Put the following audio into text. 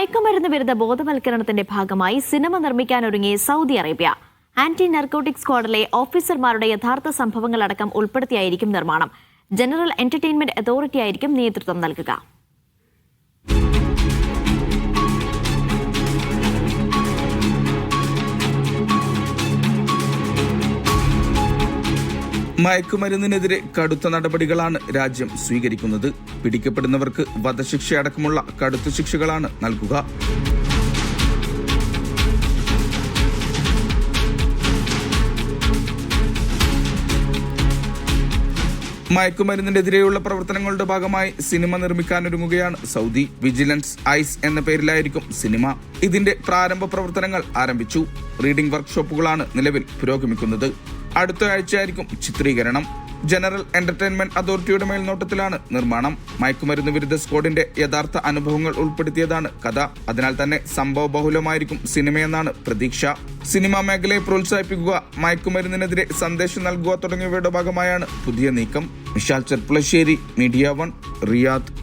മയക്കുമരുന്ന് വിരുദ്ധ ബോധവൽക്കരണത്തിന്റെ ഭാഗമായി സിനിമ നിർമ്മിക്കാനൊരുങ്ങി സൗദി അറേബ്യ. ആന്റി നർക്കോട്ടിക് സ്ക്വാഡിലെ ഓഫീസർമാരുടെ യഥാർത്ഥ സംഭവങ്ങളടക്കം ഉൾപ്പെടുത്തിയായിരിക്കും നിർമ്മാണം. ജനറൽ എന്റർടൈൻമെന്റ് അതോറിറ്റി ആയിരിക്കും നേതൃത്വം നൽകുക. മയക്കുമരുന്നിനെതിരെ കടുത്ത നടപടികളാണ് രാജ്യം സ്വീകരിക്കുന്നത്. പിടിക്കപ്പെടുന്നവർക്ക് വധശിക്ഷയടക്കമുള്ള കടുത്ത ശിക്ഷകളാണ് നൽകുക. മയക്കുമരുന്നിനെതിരെയുള്ള പ്രവർത്തനങ്ങളുടെ ഭാഗമായി സിനിമ നിർമ്മിക്കാനൊരുങ്ങുകയാണ് സൗദി. വിജിലൻസ് ഐസ് എന്ന പേരിലായിരിക്കും സിനിമ. ഇതിന്റെ പ്രാരംഭ പ്രവർത്തനങ്ങൾ ആരംഭിച്ചു. റീഡിംഗ് വർക്ക്ഷോപ്പുകളാണ് നിലവിൽ പുരോഗമിക്കുന്നത്. അടുത്ത ആഴ്ചയായിരിക്കും ചിത്രീകരണം. ജനറൽ എന്റർടൈൻമെന്റ് അതോറിറ്റിയുടെ മേൽനോട്ടത്തിലാണ് നിർമ്മാണം. മയക്കുമരുന്ന് വിരുദ്ധ സ്ക്വാഡിന്റെ യഥാർത്ഥ അനുഭവങ്ങൾ ഉൾപ്പെടുത്തിയതാണ് കഥ. അതിനാൽ തന്നെ സംഭവ ബഹുലമായിരിക്കും സിനിമയെന്നാണ് പ്രതീക്ഷ. സിനിമാ മേഖലയെ പ്രോത്സാഹിപ്പിക്കുക മയക്കുമരുന്നിനെതിരെ സന്ദേശം നൽകുക തുടങ്ങിയവയുടെ ഭാഗമായാണ് പുതിയ നീക്കം. Vishal Cherpulassery media one Riyadh.